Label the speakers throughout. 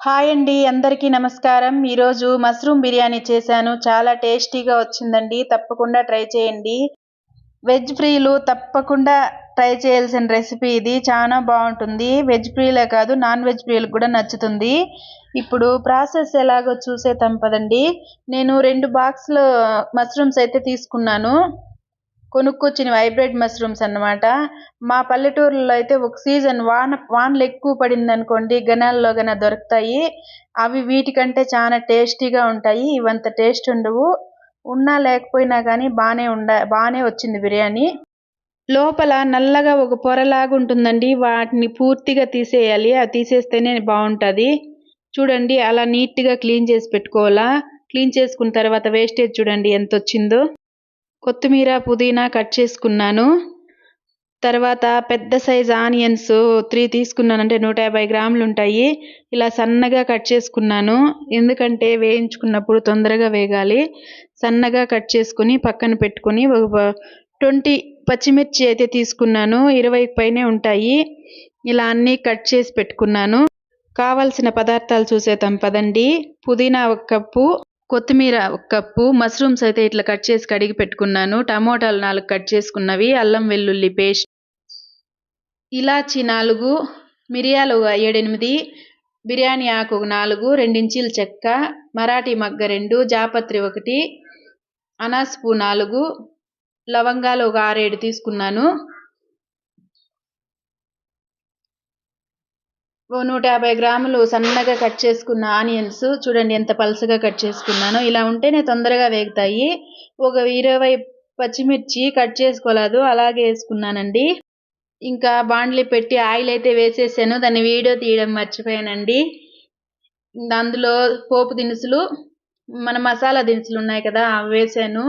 Speaker 1: Hi అండి అందరికీ నమస్కారం. ఈరోజు మష్రూమ్ బిర్యానీ చేశాను. చాలా టేస్టీగా వచ్చిందండి. తప్పకుండా ట్రై చేయండి. వెజ్ ఫ్రీలు తప్పకుండా ట్రై చేయాల్సిన రెసిపీ ఇది. చాలా బాగుంటుంది. వెజ్ ఫ్రీలే కాదు నాన్ వెజ్ ఫ్రీలకు కూడా నచ్చుతుంది. ఇప్పుడు ప్రాసెస్ ఎలాగో చూసే తంపదండి నేను రెండు బాక్స్లో మష్రూమ్స్ అయితే తీసుకున్నాను. కొనుక్కొచ్చిన హైబ్రిడ్ మష్రూమ్స్ అన్నమాట. మా పల్లెటూరులో అయితే ఒక సీజన్ వాన వానలు ఎక్కువ పడింది అనుకోండి గనాల్లో గన దొరుకుతాయి. అవి వీటికంటే చాలా టేస్టీగా ఉంటాయి. ఇవంత టేస్ట్ ఉండవు. ఉన్నా లేకపోయినా కానీ బాగానే ఉండ బాగానే వచ్చింది బిర్యానీ. లోపల నల్లగా ఒక పొరలాగా ఉంటుందండి. వాటిని పూర్తిగా తీసేయాలి. అది తీసేస్తేనే బాగుంటుంది చూడండి అలా నీట్గా క్లీన్ చేసి పెట్టుకోవాలా? క్లీన్ చేసుకున్న తర్వాత వేస్టేజ్ చూడండి ఎంత వచ్చిందో కొత్తిమీర పుదీనా కట్ చేసుకున్నాను. తర్వాత పెద్ద సైజ్ ఆనియన్స్ త్రీ తీసుకున్నాను అంటే నూట యాభై గ్రాములు ఉంటాయి. ఇలా సన్నగా కట్ చేసుకున్నాను. ఎందుకంటే వేయించుకున్నప్పుడు తొందరగా వేగాలి. సన్నగా కట్ చేసుకుని పక్కన పెట్టుకుని ఒక ట్వంటీ పచ్చిమిర్చి అయితే తీసుకున్నాను. ఇరవై పైనే ఉంటాయి. ఇలా అన్నీ కట్ చేసి పెట్టుకున్నాను. కావలసిన పదార్థాలు చూసేద్దాం పదండి. పుదీనా ఒక కప్పు. కొత్తిమీర ఒక కప్పు మష్రూమ్స్ అయితే ఇట్లా కట్ చేసి కడిగి పెట్టుకున్నాను. టమోటాలు నాలుగు కట్ చేసుకున్నవి అల్లం వెల్లుల్లి పేస్ట్ ఇలాచి నాలుగు మిరియాలు ఏడెనిమిది బిర్యానీ ఆకు ఒక నాలుగు రెండించీల చెక్క మరాఠీ మగ్గ రెండు జాపత్రి ఒకటి అనాస్పు నాలుగు లవంగాలు ఒక ఆరేడు తీసుకున్నాను. నూట యాభై గ్రాములు సన్నగా కట్ చేసుకున్న ఆనియన్స్. చూడండి ఎంత పలసగా కట్ చేసుకున్నాను. ఇలా ఉంటేనే తొందరగా వేగుతాయి. ఒక ఇరవై పచ్చిమిర్చి కట్ చేసుకోలేదు. అలాగే వేసుకున్నానండి. ఇంకా బాండ్లీ పెట్టి ఆయిల్ అయితే వేసేసాను. దాన్ని వీడియో తీయడం మర్చిపోయానండి. అందులో పోపు దినుసులు మన మసాలా దినుసులు ఉన్నాయి కదా అవి వేసాను.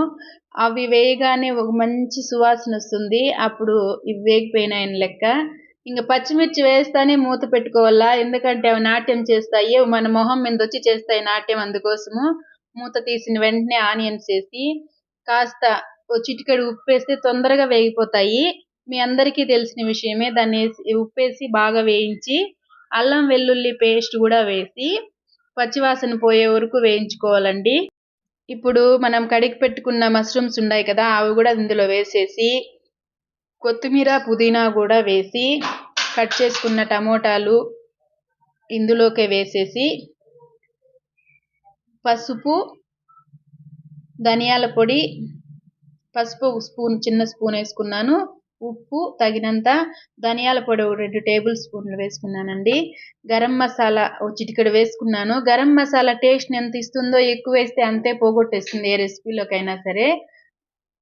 Speaker 1: అవి వేయగానే ఒక మంచి సువాసన వస్తుంది. అప్పుడు ఇవి వేగిపోయినాయని లెక్క. ఇంకా పచ్చిమిర్చి వేస్తానే మూత పెట్టుకోవాలా? ఎందుకంటే అవి నాట్యం చేస్తాయి. మన మొహం మీద వచ్చి చేస్తాయి నాట్యం అందుకోసము. మూత తీసిన వెంటనే ఆనియన్స్ వేసి కాస్త చిటికెడు ఉప్పు వేస్తే తొందరగా వేగిపోతాయి. మీ అందరికీ తెలిసిన విషయమే. దాన్ని ఉప్పేసి బాగా వేయించి అల్లం వెల్లుల్లి పేస్ట్ కూడా వేసి పచ్చివాసన పోయే వరకు వేయించుకోవాలండి. ఇప్పుడు మనం కడిగి పెట్టుకున్న మష్రూమ్స్ ఉన్నాయి కదా అవి కూడా ఇందులో వేసేసి కొత్తిమీర పుదీనా కూడా వేసి కట్ చేసుకున్న టమోటాలు ఇందులోకి వేసేసి పసుపు ధనియాల పొడి పసుపు స్పూన్ చిన్న స్పూన్ వేసుకున్నాను. ఉప్పు తగినంత ధనియాల పొడి రెండు టేబుల్ స్పూన్లు వేసుకున్నానండి. గరం మసాలా చిటికెడు వేసుకున్నాను. గరం మసాలా టేస్ట్ ఎంత ఇస్తుందో ఎక్కువ వేస్తే అంతే పోగొట్టేస్తుంది ఏ రెసిపీలోకైనా సరే.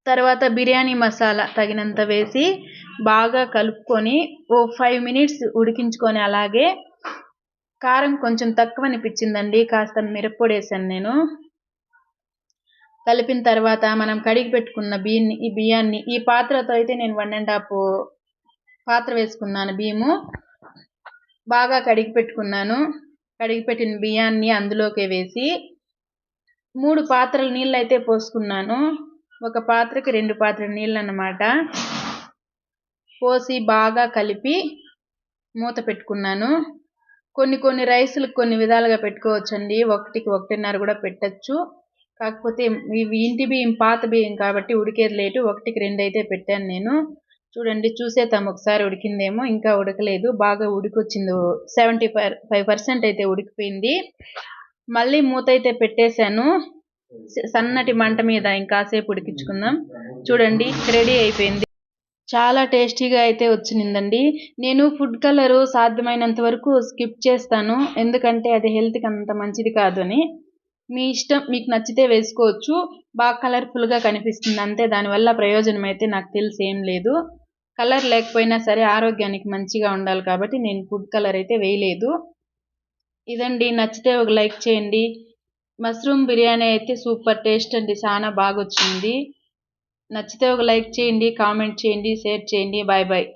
Speaker 1: తర్వాత బిర్యానీ మసాలా తగినంత వేసి బాగా కలుపుకొని ఓ ఫైవ్ మినిట్స్ ఉడికించుకొని అలాగే కారం కొంచెం తక్కువ అనిపించిందండి కాస్త మిరప్పొడి వేసాను నేను. కలిపిన తర్వాత మనం కడిగి పెట్టుకున్న బియ్యాన్ని ఈ బియ్యాన్ని ఈ పాత్రతో అయితే నేను వన్ అండ్ హాఫ్ పాత్ర వేసుకున్నాను బియ్యము. బాగా కడిగి పెట్టుకున్నాను. కడిగి పెట్టిన బియ్యాన్ని అందులోకి వేసి మూడు పాత్రలు నీళ్ళు అయితే పోసుకున్నాను. ఒక పాత్రకి రెండు పాత్రల నీళ్ళు అన్నమాట పోసి బాగా కలిపి మూత పెట్టుకున్నాను. కొన్ని కొన్ని రైసులకు కొన్ని విధాలుగా పెట్టుకోవచ్చండి. ఒకటికి ఒకటిన్నర కూడా పెట్టచ్చు. కాకపోతే ఇవి ఇంటి బియ్యం పాత బియ్యం కాబట్టి ఉడికేది లేటు ఒకటికి రెండు అయితే పెట్టాను నేను. చూడండి చూసేతాము ఒకసారి ఉడికిందేమో ఇంకా ఉడకలేదు. బాగా ఉడికొచ్చింది. సెవెంటీ ఫైవ్ పర్సెంట్ అయితే ఉడికిపోయింది. మళ్ళీ మూత అయితే పెట్టేశాను. సన్నటి మంట మీద ఇంకాసేపు ఉడికించుకుందాం. చూడండి రెడీ అయిపోయింది. చాలా టేస్టీగా అయితే వచ్చిందండి నేను ఫుడ్ కలర్ సాధ్యమైనంత వరకు స్కిప్ చేస్తాను. ఎందుకంటే అది హెల్త్కి అంత మంచిది కాదు అని. మీ ఇష్టం మీకు నచ్చితే వేసుకోవచ్చు. బాగా కలర్ఫుల్గా కనిపిస్తుంది. అంతే దానివల్ల ప్రయోజనం అయితే నాకు తెలిసి ఏం లేదు. కలర్ లేకపోయినా సరే ఆరోగ్యానికి మంచిగా ఉండాలి కాబట్టి నేను ఫుడ్ కలర్ అయితే వేయలేదు. ఇదండి నచ్చితే ఒక లైక్ చేయండి. మష్రూమ్ బిర్యానీ అయితే సూపర్ టేస్ట్ అండి చాలా బాగా వచ్చింది నచ్చితే ఒక లైక్ చేయండి కామెంట్ చేయండి షేర్ చేయండి బాయ్ బాయ్.